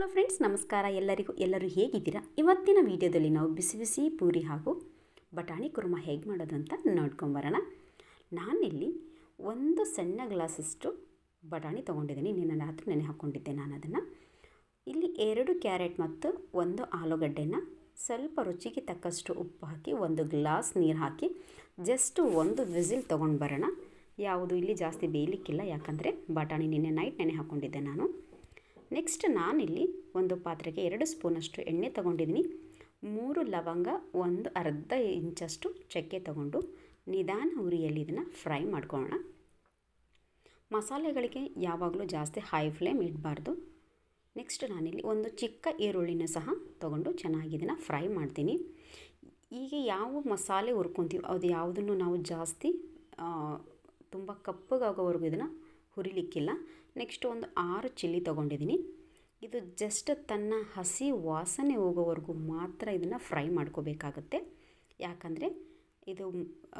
Hello friends ನಮಸ್ಕಾರ. ಎಲ್ಲರಿಗೂ ಎಲ್ಲರೂ ಹೇಗಿದ್ದೀರಾ? ಇವತ್ತಿನ ವಿಡಿಯೋದಲ್ಲಿ ನಾವು ಬಿಸಿ ಬಿಸಿ ಪೂರಿ ಹಾಗೂ ಬಟಾಣಿ ಕುರ್ಮ ಹೇಗೆ ಮಾಡೋದು ಅಂತ ನೋಡ್ಕೊಂಬರೋಣ ನಾನಿಲ್ಲಿ ಒಂದು ಸಣ್ಣ ಗ್ಲಾಸಷ್ಟು ಬಟಾಣಿ ತೊಗೊಂಡಿದ್ದೀನಿ. ನಿನ್ನೆ ರಾತ್ರಿ ನೆನೆ ಹಾಕ್ಕೊಂಡಿದ್ದೆ ನಾನು ಅದನ್ನು. ಇಲ್ಲಿ ಎರಡು ಕ್ಯಾರೆಟ್ ಮತ್ತು ಒಂದು ಆಲೂಗಡ್ಡೆನ ಸ್ವಲ್ಪ ರುಚಿಗೆ ತಕ್ಕಷ್ಟು ಉಪ್ಪು ಹಾಕಿ, ಒಂದು ಗ್ಲಾಸ್ ನೀರು ಹಾಕಿ ಜಸ್ಟ್ ಒಂದು ವಿಸಿಲ್ ತೊಗೊಂಡು ಬರೋಣ. ಯಾವುದು ಇಲ್ಲಿ ಜಾಸ್ತಿ ಬೇಯಲಿಕ್ಕಿಲ್ಲ. ಯಾಕಂದರೆ ಬಟಾಣಿ ನಿನ್ನೆ ನೈಟ್ ನೆನೆ ಹಾಕ್ಕೊಂಡಿದ್ದೆ ನಾನು. ನೆಕ್ಸ್ಟ್ ನಾನಿಲ್ಲಿ ಒಂದು ಪಾತ್ರೆಗೆ ಎರಡು ಸ್ಪೂನಷ್ಟು ಎಣ್ಣೆ ತೊಗೊಂಡಿದ್ದೀನಿ. ಮೂರು ಲವಂಗ, ಒಂದು ಅರ್ಧ ಇಂಚಷ್ಟು ಚಕ್ಕೆ ತಗೊಂಡು ನಿಧಾನ ಉರಿಯಲ್ಲಿ ಇದನ್ನು ಫ್ರೈ ಮಾಡ್ಕೊಳ್ಳೋಣ. ಮಸಾಲೆಗಳಿಗೆ ಯಾವಾಗಲೂ ಜಾಸ್ತಿ ಹೈ ಫ್ಲೇಮ್ ಇಡಬಾರ್ದು. ನೆಕ್ಸ್ಟ್ ನಾನಿಲ್ಲಿ ಒಂದು ಚಿಕ್ಕ ಈರುಳ್ಳಿನ ಸಹ ತೊಗೊಂಡು ಚೆನ್ನಾಗಿ ಇದನ್ನು ಫ್ರೈ ಮಾಡ್ತೀನಿ. ಈಗ ಯಾವ ಮಸಾಲೆ ಹುರ್ಕೊತೀವಿ ಅದು ಯಾವುದನ್ನು ನಾವು ಜಾಸ್ತಿ ತುಂಬ ಕಪ್ಪಗಾಗೋವರೆಗೂ ಇದನ್ನು ಹುರಿಲಿಕ್ಕಿಲ್ಲ. ನೆಕ್ಸ್ಟ್ ಒಂದು ಆರು ಚಿಲ್ಲಿ ತೊಗೊಂಡಿದ್ದೀನಿ. ಇದು ಜಸ್ಟ್ ತನ್ನ ಹಸಿ ವಾಸನೆ ಹೋಗೋವರೆಗೂ ಮಾತ್ರ ಇದನ್ನು ಫ್ರೈ ಮಾಡ್ಕೋಬೇಕಾಗತ್ತೆ. ಯಾಕಂದರೆ ಇದು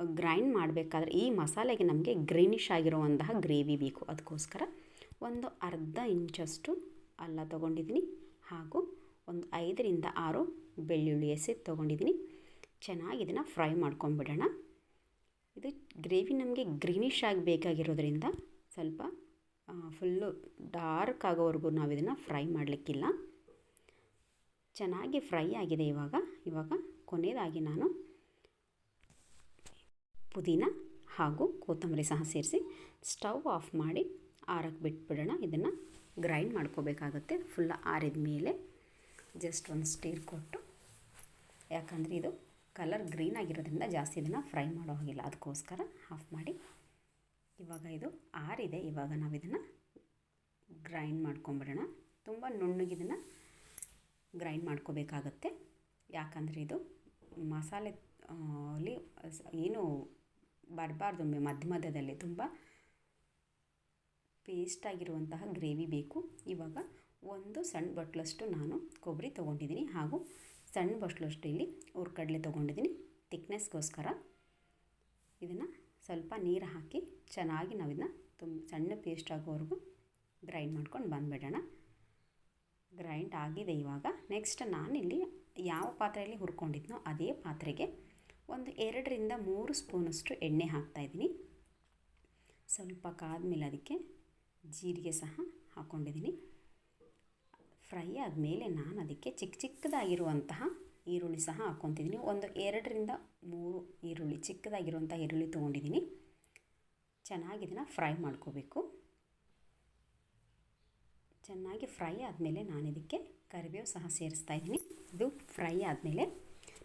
ಗ್ರೈಂಡ್ ಮಾಡಬೇಕಾದ್ರೆ ಈ ಮಸಾಲೆಗೆ ನಮಗೆ ಗ್ರೀನಿಶ್ ಆಗಿರುವಂತಹ ಗ್ರೇವಿ ಬೇಕು. ಅದಕ್ಕೋಸ್ಕರ ಒಂದು ಅರ್ಧ ಇಂಚಷ್ಟು ಅಲ್ಲ ತೊಗೊಂಡಿದ್ದೀನಿ. ಹಾಗೂ ಒಂದು ಐದರಿಂದ ಆರು ಬೆಳ್ಳುಳ್ಳಿ ಎಸೆ ತೊಗೊಂಡಿದ್ದೀನಿ. ಚೆನ್ನಾಗಿ ಇದನ್ನು ಫ್ರೈ ಮಾಡ್ಕೊಂಬಿಡೋಣ ಇದು ಗ್ರೇವಿ ನಮಗೆ ಗ್ರೀನಿಶ್ ಆಗಿ ಬೇಕಾಗಿರೋದ್ರಿಂದ ಸ್ವಲ್ಪ ಫುಲ್ಲು ಡಾರ್ಕ್ ಆಗೋವರೆಗೂ ನಾವು ಇದನ್ನು ಫ್ರೈ ಮಾಡಲಿಕ್ಕಿಲ್ಲ. ಚೆನ್ನಾಗಿ ಫ್ರೈ ಆಗಿದೆ ಇವಾಗ. ಇವಾಗ ಕೊನೆಯದಾಗಿ ನಾನು ಪುದೀನ ಹಾಗೂ ಕೊತ್ತಂಬರಿ ಸಹ ಸೇರಿಸಿ ಸ್ಟವ್ ಆಫ್ ಮಾಡಿ ಆರಕ್ಕೆ ಬಿಟ್ಬಿಡೋಣ. ಇದನ್ನು ಗ್ರೈಂಡ್ ಮಾಡ್ಕೋಬೇಕಾಗುತ್ತೆ. ಫುಲ್ ಆರಿದ ಮೇಲೆ ಜಸ್ಟ್ ಒಂದು ಸ್ಟೀರ್ ಕೊಟ್ಟು. ಯಾಕಂದರೆ ಇದು ಕಲರ್ ಗ್ರೀನ್ ಆಗಿರೋದ್ರಿಂದ ಜಾಸ್ತಿ ಇದನ್ನು ಫ್ರೈ ಮಾಡೋ ಹಾಗಿಲ್ಲ. ಅದಕ್ಕೋಸ್ಕರ ಆಫ್ ಮಾಡಿ ಇವಾಗ ಇದು ಆರಿದೆ. ಇವಾಗ ನಾವು ಇದನ್ನು ಗ್ರೈಂಡ್ ಮಾಡ್ಕೊಂಬಿಡೋಣ. ತುಂಬ ನುಣ್ಣಗಿದನ್ನು ಗ್ರೈಂಡ್ ಮಾಡ್ಕೋಬೇಕಾಗತ್ತೆ. ಯಾಕಂದರೆ ಇದು ಮಸಾಲೆ ಅಲ್ಲಿ ಏನು ಬರಬಾರ್ದು ಮಧ್ಯ ಮಧ್ಯದಲ್ಲಿ. ತುಂಬ ಪೇಸ್ಟ್ ಆಗಿರುವಂತಹ ಗ್ರೇವಿ ಬೇಕು. ಇವಾಗ ಒಂದು ಸಣ್ಣ ಬಟ್ಲಷ್ಟು ನಾನು ಕೊಬ್ಬರಿ ತೊಗೊಂಡಿದ್ದೀನಿ. ಹಾಗೂ ಸಣ್ಣ ಬಟ್ಲಷ್ಟು ಇಲ್ಲಿ ಹುರ್ಕಡಲೆ ತೊಗೊಂಡಿದ್ದೀನಿ. ತಿಕ್ನೆಸ್ಗೋಸ್ಕರ ಇದನ್ನು ಸ್ವಲ್ಪ ನೀರು ಹಾಕಿ ಚೆನ್ನಾಗಿ ನಾವು ತುಂಬ ಸಣ್ಣ ಪೇಸ್ಟ್ ಆಗೋವರೆಗೂ ಗ್ರೈಂಡ್ ಮಾಡ್ಕೊಂಡು ಬಂದುಬಿಡೋಣ. ಗ್ರೈಂಡ್ ಆಗಿದೆ ಇವಾಗ. ನೆಕ್ಸ್ಟ್ ನಾನಿಲ್ಲಿ ಯಾವ ಪಾತ್ರೆಯಲ್ಲಿ ಹುರ್ಕೊಂಡಿದ್ನೋ ಅದೇ ಪಾತ್ರೆಗೆ ಒಂದು ಎರಡರಿಂದ ಮೂರು ಸ್ಪೂನಷ್ಟು ಎಣ್ಣೆ ಹಾಕ್ತಾಯಿದ್ದೀನಿ ಸ್ವಲ್ಪ ಕಾದ್ಮೇಲೆ ಅದಕ್ಕೆ ಜೀರಿಗೆ ಸಹ ಹಾಕ್ಕೊಂಡಿದ್ದೀನಿ ಫ್ರೈ ಆದಮೇಲೆ ನಾನು ಅದಕ್ಕೆ ಚಿಕ್ಕ ಚಿಕ್ಕದಾಗಿರುವಂತಹ ಈರುಳ್ಳಿ ಸಹ ಹಾಕ್ಕೊತಿದ್ದೀನಿ. ಒಂದು ಎರಡರಿಂದ ಮೂರು ಈರುಳ್ಳಿ ಚಿಕ್ಕದಾಗಿರುವಂಥ ಈರುಳ್ಳಿ ತೊಗೊಂಡಿದ್ದೀನಿ. ಚೆನ್ನಾಗಿ ಇದನ್ನು ಫ್ರೈ ಮಾಡ್ಕೋಬೇಕು. ಚೆನ್ನಾಗಿ ಫ್ರೈ ಆದಮೇಲೆ ನಾನು ಇದಕ್ಕೆ ಕರಿಬೇವು ಸಹ ಸೇರಿಸ್ತಾ ಇದ್ದೀನಿ. ಇದು ಫ್ರೈ ಆದಮೇಲೆ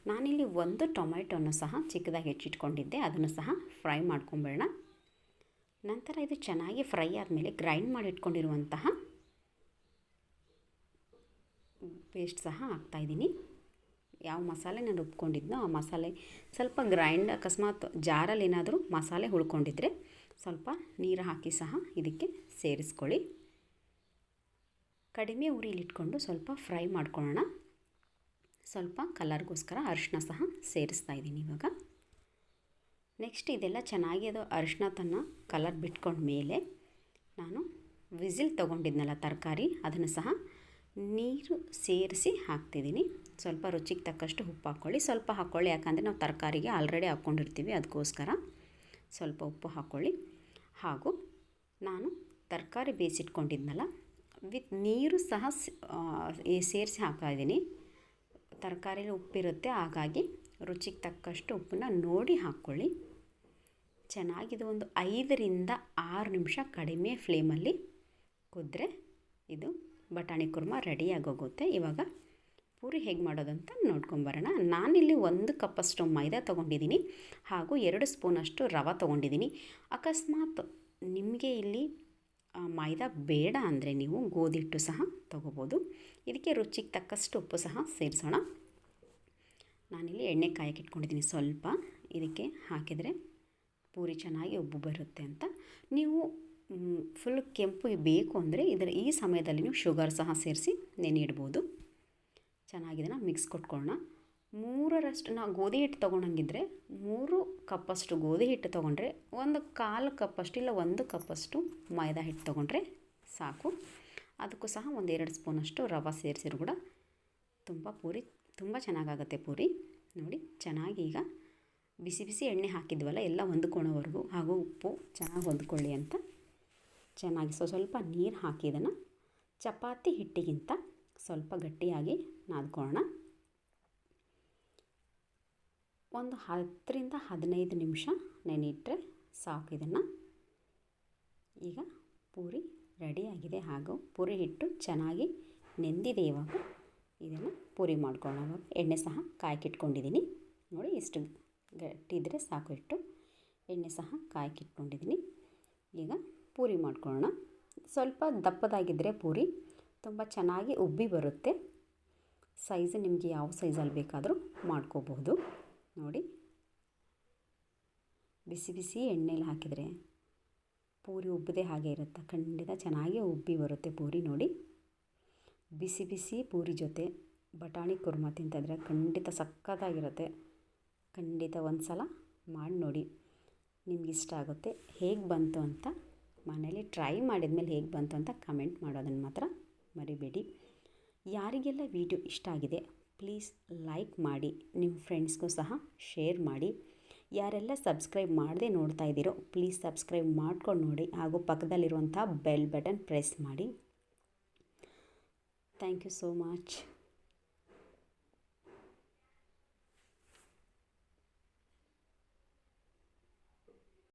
ನಾನಿಲ್ಲಿ ಒಂದು ಟೊಮೆಟೊನ ಸಹ ಚಿಕ್ಕದಾಗಿ ಹೆಚ್ಚಿಟ್ಕೊಂಡಿದ್ದೆ. ಅದನ್ನು ಸಹ ಫ್ರೈ ಮಾಡ್ಕೊಂಬೇಡ ನಂತರ ಇದು ಚೆನ್ನಾಗಿ ಫ್ರೈ ಆದಮೇಲೆ ಗ್ರೈಂಡ್ ಮಾಡಿ ಇಟ್ಕೊಂಡಿರುವಂತಹ ಪೇಸ್ಟ್ ಸಹ ಹಾಕ್ತಾಯಿದ್ದೀನಿ ಯಾವ ಮಸಾಲೆ ನಾನು ರುಬ್ಕೊಂಡಿದ್ನೋ ಆ ಮಸಾಲೆ ಸ್ವಲ್ಪ ಗ್ರೈಂಡ್ ಅಕಸ್ಮಾತ್ ಜಾರಲ್ಲಿ ಏನಾದರೂ ಮಸಾಲೆ ಉಳ್ಕೊಂಡಿದ್ರೆ ಸ್ವಲ್ಪ ನೀರು ಹಾಕಿ ಸಹ ಇದಕ್ಕೆ ಸೇರಿಸ್ಕೊಳ್ಳಿ. ಕಡಿಮೆ ಉರಿಲಿಟ್ಕೊಂಡು ಸ್ವಲ್ಪ ಫ್ರೈ ಮಾಡ್ಕೊಳ್ಳೋಣ. ಸ್ವಲ್ಪ ಕಲರ್ಗೋಸ್ಕರ ಅರಿಶಿನ ಸಹ ಸೇರಿಸ್ತಾ ಇದ್ದೀನಿ ಇವಾಗ. ನೆಕ್ಸ್ಟ್ ಇದೆಲ್ಲ ಚೆನ್ನಾಗಿ ಅದು ಅರಿಶಿನ ತನ್ನ ಕಲರ್ ಬಿಟ್ಕೊಂಡ ಮೇಲೆ ನಾನು ವಿಸಿಲ್ ತೊಗೊಂಡಿದ್ನಲ್ಲ ತರಕಾರಿ, ಅದನ್ನು ಸಹ ನೀರು ಸೇರಿಸಿ ಹಾಕ್ತಿದ್ದೀನಿ. ಸ್ವಲ್ಪ ರುಚಿಗೆ ತಕ್ಕಷ್ಟು ಉಪ್ಪು ಹಾಕ್ಕೊಳ್ಳಿ. ಸ್ವಲ್ಪ ಹಾಕ್ಕೊಳ್ಳಿ, ಯಾಕಂದರೆ ನಾವು ತರಕಾರಿಗೆ ಆಲ್ರೆಡಿ ಹಾಕ್ಕೊಂಡಿರ್ತೀವಿ, ಅದಕ್ಕೋಸ್ಕರ. ಸ್ವಲ್ಪ ಉಪ್ಪು ಹಾಕ್ಕೊಳ್ಳಿ. ಹಾಗೂ ನಾನು ತರಕಾರಿ ಬೇಯಿಸಿಟ್ಕೊಂಡಿದ್ನಲ್ಲ, ವಿತ್ ನೀರು ಸಹ ಸೇರಿಸಿ ಹಾಕ್ತಾಯಿದ್ದೀನಿ ತರಕಾರಿಲಿ ಉಪ್ಪಿರುತ್ತೆ, ಹಾಗಾಗಿ ರುಚಿಗೆ ತಕ್ಕಷ್ಟು ಉಪ್ಪನ್ನ ನೋಡಿ ಹಾಕ್ಕೊಳ್ಳಿ. ಚೆನ್ನಾಗಿದು, ಒಂದು ಐದರಿಂದ ಆರು ನಿಮಿಷ ಕಡಿಮೆ ಫ್ಲೇಮಲ್ಲಿ ಕುದ್ರೆ ಇದು ಬಟಾಣಿ ಕುರ್ಮ ರೆಡಿಯಾಗೋಗುತ್ತೆ. ಇವಾಗ ಪೂರಿ ಹೇಗೆ ಮಾಡೋದಂತ ನೋಡ್ಕೊಂಬರೋಣ ನಾನಿಲ್ಲಿ ಒಂದು ಕಪ್ಪಷ್ಟು ಮೈದಾ ತೊಗೊಂಡಿದ್ದೀನಿ ಹಾಗೂ ಎರಡು ಸ್ಪೂನಷ್ಟು ರವೆ ತೊಗೊಂಡಿದ್ದೀನಿ. ಅಕಸ್ಮಾತ್ ನಿಮಗೆ ಇಲ್ಲಿ ಮೈದಾ ಬೇಡ ಅಂದರೆ ನೀವು ಗೋಧಿ ಹಿಟ್ಟು ಸಹ ತೊಗೋಬೋದು. ಇದಕ್ಕೆ ರುಚಿಗೆ ತಕ್ಕಷ್ಟು ಉಪ್ಪು ಸಹ ಸೇರಿಸೋಣ. ನಾನಿಲ್ಲಿ ಎಣ್ಣೆ ಕಾಯಕ್ಕೆ ಇಟ್ಕೊಂಡಿದ್ದೀನಿ ಸ್ವಲ್ಪ. ಇದಕ್ಕೆ ಹಾಕಿದರೆ ಪೂರಿ ಚೆನ್ನಾಗಿ ಉಬ್ಬು ಬರುತ್ತೆ ಅಂತ. ನೀವು ಫುಲ್ ಕೆಂಪು ಬೇಕು ಅಂದರೆ ಇದರ ಈ ಸಮಯದಲ್ಲಿ ನೀವು ಶುಗರ್ ಸಹ ಸೇರಿಸಿ ನೆನೆಯಿಡ್ಬೋದು ಚೆನ್ನಾಗಿದನ್ನು ಮಿಕ್ಸ್ ಕೊಟ್ಕೊಳ್ಳೋಣ ಮೂರರಷ್ಟು ನಾವು ಗೋಧಿ ಹಿಟ್ಟು ತೊಗೊಂಡಂಗಿದ್ರೆ ಮೂರು ಕಪ್ಪಷ್ಟು ಗೋಧಿ ಹಿಟ್ಟು ತೊಗೊಂಡ್ರೆ ಒಂದು ಕಾಲು ಕಪ್ಪಷ್ಟು ಇಲ್ಲ ಒಂದು ಕಪ್ಪಷ್ಟು ಮೈದಾ ಹಿಟ್ಟು ತೊಗೊಂಡ್ರೆ ಸಾಕು. ಅದಕ್ಕೂ ಸಹ ಒಂದೆರಡು ಸ್ಪೂನಷ್ಟು ರವೆ ಸೇರಿಸಿದ್ರು ಕೂಡ. ತುಂಬ ಪೂರಿ, ತುಂಬ ಚೆನ್ನಾಗಾಗುತ್ತೆ ಪೂರಿ. ನೋಡಿ, ಚೆನ್ನಾಗಿ ಈಗ ಬಿಸಿ ಬಿಸಿ ಎಣ್ಣೆ ಹಾಕಿದ್ವಲ್ಲ, ಎಲ್ಲ ಹೊಂದ್ಕೊಳ್ಳೋವರೆಗೂ ಹಾಗೂ ಉಪ್ಪು ಚೆನ್ನಾಗಿ ಹೊಂದ್ಕೊಳ್ಳಿ ಅಂತ. ಚೆನ್ನಾಗಿ ಸೊ ಸ್ವಲ್ಪ ನೀರು ಹಾಕಿ ಇದನ್ನು ಚಪಾತಿ ಹಿಟ್ಟಿಗಿಂತ ಸ್ವಲ್ಪ ಗಟ್ಟಿಯಾಗಿ ನಾದ್ಕೊಳ್ಳೋಣ. ಒಂದು ಹತ್ತರಿಂದ ಹದಿನೈದು ನಿಮಿಷ ನೆನೆಯಿಟ್ಟರೆ ಸಾಕು ಇದನ್ನು. ಈಗ ಪೂರಿ ರೆಡಿಯಾಗಿದೆ ಹಾಗೂ ಪೂರಿ ಹಿಟ್ಟು ಚೆನ್ನಾಗಿ ನೆಂದಿದೆ ಇವಾಗ. ಇದನ್ನು ಪೂರಿ ಮಾಡ್ಕೊಳ್ಳೋಣ. ಎಣ್ಣೆ ಸಹ ಕಾಯ್ಕಿಟ್ಕೊಂಡಿದ್ದೀನಿ ನೋಡಿ ಇಷ್ಟು ಗಟ್ಟಿದ್ರೆ ಸಾಕು ಇಟ್ಟು ಎಣ್ಣೆ ಸಹ ಕಾಯ್ಕಿಟ್ಕೊಂಡಿದ್ದೀನಿ ಈಗ ಪೂರಿ ಮಾಡ್ಕೊಳ್ಳೋಣ. ಸ್ವಲ್ಪ ದಪ್ಪದಾಗಿದ್ದರೆ ಪೂರಿ, ತುಂಬ ಚೆನ್ನಾಗಿ ಉಬ್ಬಿ ಬರುತ್ತೆ. ಸೈಜ್ ನಿಮಗೆ ಯಾವ ಸೈಜಲ್ಲಿ ಬೇಕಾದರೂ ಮಾಡ್ಕೋಬಹುದು. ನೋಡಿ, ಬಿಸಿ ಬಿಸಿ ಎಣ್ಣೆಲಿ ಹಾಕಿದರೆ ಪೂರಿ ಉಬ್ಬದೆ ಹಾಗೆ ಇರುತ್ತೆ. ಖಂಡಿತ ಚೆನ್ನಾಗಿ ಉಬ್ಬಿ ಬರುತ್ತೆ ಪೂರಿ ನೋಡಿ. ಬಿಸಿ ಬಿಸಿ ಪೂರಿ ಜೊತೆ ಬಟಾಣಿ ಕುರ್ಮ ತಿಂತಿದ್ರೆ ಖಂಡಿತ ಸಕ್ಕತ್ತಾಗಿರುತ್ತೆ. ಖಂಡಿತ ಒಂದು ಸಲ ಮಾಡಿ ನೋಡಿ ನಿಮಗಿಷ್ಟ ಆಗುತ್ತೆ, ಹೇಗೆ ಬಂತು ಅಂತ ಮನೇಲಿ ಟ್ರೈ ಮಾಡಿದ್ಮೇಲೆ ಹೇಗೆ ಬಂತು ಅಂತ ಕಮೆಂಟ್ ಮಾಡೋದನ್ನು ಮಾತ್ರ ಮರಿಬೇಡಿ. ಯಾರಿಗೆಲ್ಲ ವಿಡಿಯೋ ಇಷ್ಟ ಆಗಿದೆ ಪ್ಲೀಸ್ ಲೈಕ್ ಮಾಡಿ ನಿಮ್ಮ ಫ್ರೆಂಡ್ಸ್ಗೂ ಸಹ ಶೇರ್ ಮಾಡಿ. ಯಾರೆಲ್ಲ ಸಬ್ಸ್ಕ್ರೈಬ್ ಮಾಡದೆ ನೋಡ್ತಾ ಇದ್ದೀರೋ ಪ್ಲೀಸ್ ಸಬ್ಸ್ಕ್ರೈಬ್ ಮಾಡ್ಕೊಂಡು ನೋಡಿ, ಹಾಗೂ ಪಕ್ಕದಲ್ಲಿರುವಂಥ ಬೆಲ್ ಬಟನ್ ಪ್ರೆಸ್ ಮಾಡಿ. Thank you so much